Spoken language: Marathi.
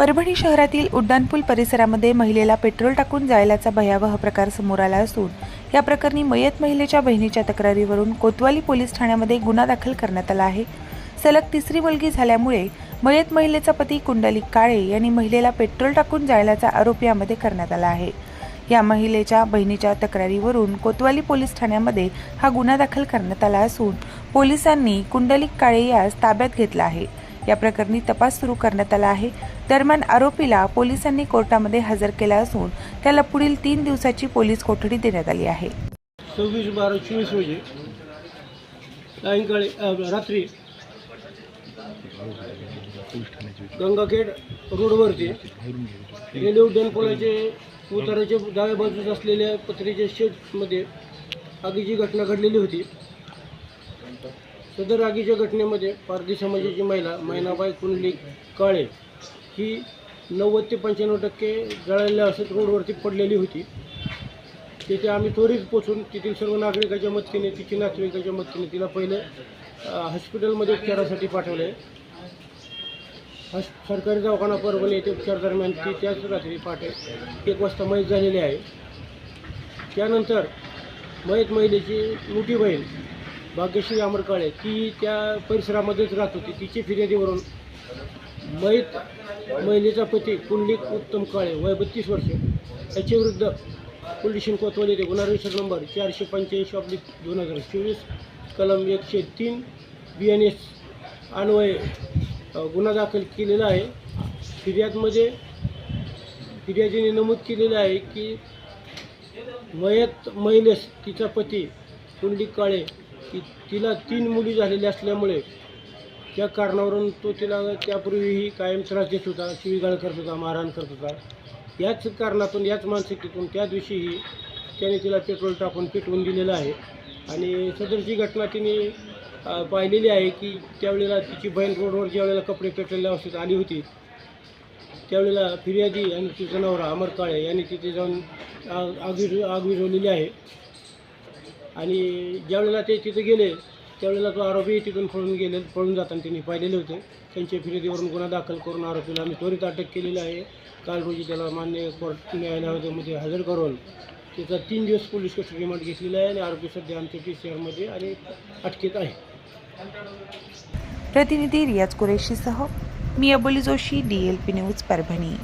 परभणी शहरातील उड्डाणपूल परिसरामध्ये महिलेला पेट्रोल टाकून जायलाचा भयावह प्रकार समोर आला असून या प्रकरणी मयत महिलेच्या बहिणीच्या तक्रारीवरून कोतवाली पोलीस ठाण्यामध्ये गुन्हा दाखल करण्यात आला आहे. सलग तिसरी मुलगी झाल्यामुळे मयत महिलेचा पती कुंडलिक काळे यांनी महिलेला पेट्रोल टाकून जायलाचा आरोप यामध्ये करण्यात आला आहे. या महिलेच्या बहिणीच्या तक्रारीवरून कोतवाली पोलीस ठाण्यामध्ये हा गुन्हा दाखल करण्यात आला असून पोलिसांनी कुंडलिक काळे यास ताब्यात घेतला आहे. या प्रकरणी तपास सुरू करण्यात आला आहे. दरम्यान आरोपीला पोलिसांनी कोर्टामध्ये हजर केला असून त्याला पुढील तीन दिवसाची पोलीस कोठडी देण्यात आली आहे. सव्वीस बारा चोवीस रोजी सायंकाळी रात्री गंगाखेड रोडवरती रेल्वे उड्डाणपुलाचे डाव्या बाजूस असलेल्या पत्रेच्या शेडमध्ये आगीची घटना घडलेली होती. सदर आगीच्या घटनेमध्ये पारधी समाजाची महिला मैनाबाई कुंडली काळे ही नव्वद ते पंच्याण्णव टक्के जळालेल्या असेल रोडवरती पडलेली होती. तिथे आम्ही त्वरित पोचून तेथील सर्व नागरिकाच्या मदतीने तिची नातेवाईकाच्या मदतीने तिला पहिले हॉस्पिटलमध्ये उपचारासाठी पाठवले. हॉस् सरकारी दवाखाना परभणी येथे उपचार दरम्यान ती त्याच रात्री पहाटे एक वाजता मयत झालेली आहे. त्यानंतर मयत महिलेची मोठी बहीण भाग्यश्री अमरकाळे ती त्या परिसरामध्येच राहत होती. तिची फिर्यादीवरून मैत महिलेचा पती कुंडलिक उत्तम काळे वय बत्तीस वर्षे. याच्या विरुद्ध पोलीस स्टेशन कोतवाल येथे गुन्हा रजिस्टर नंबर चारशे पंच्याऐंशी ऑब्लिक दोन हजार चोवीस कलम एकशे तीन बी एन एस अन्वये गुन्हा दाखल केलेला आहे. फिर्यादमध्ये फिर्यादीने नमूद केलेलं आहे की मयत महिलेस तिचा पती कुंडलिक काळे ती तिला तीन मुली झालेल्या असल्यामुळे त्या कारणावरून तो तिला त्यापूर्वीही कायम त्रास देत होता शिवीगाळ करत होता मारहाण करत होता. याच कारणातून याच मानसिकतेतून त्या दिवशीही त्याने तिला पेट्रोल टाकून पेटवून दिलेलं आहे. आणि सदरची घटना तिने पाहिलेली आहे की त्यावेळेला तिची बहीण रोडवर ज्यावेळेला कपडे पेटलेल्या अवस्थेत आली होती त्यावेळेला फिर्यादी आणि तिचा नवरा अमर काळे यांनी तिथे जाऊन आग आग विझ आग विझवलेली आहे. आणि ज्यावेळेला ते तिथे गेले त्यावेळेला तो आरोपी तिथून पळून गेले पळून जाताना त्यांनी पाहिलेले होते. त्यांच्या फिर्यादीवरून गुन्हा दाखल करून आरोपीला आम्ही त्वरित अटक केलेली आहे. काल रोजी त्याला मान्य कोर्ट न्यायालयामध्ये हजर करून त्याचा तीन दिवस पोलीस कस्टडी रिमांड घेतलेला आहे आणि आरोपी सध्या आमच्या पी सी आरमध्ये आणि अटकेत आहे. प्रतिनिधी रियाज कुरेशीसह मी Aboli Joshi D L P news Parbhani.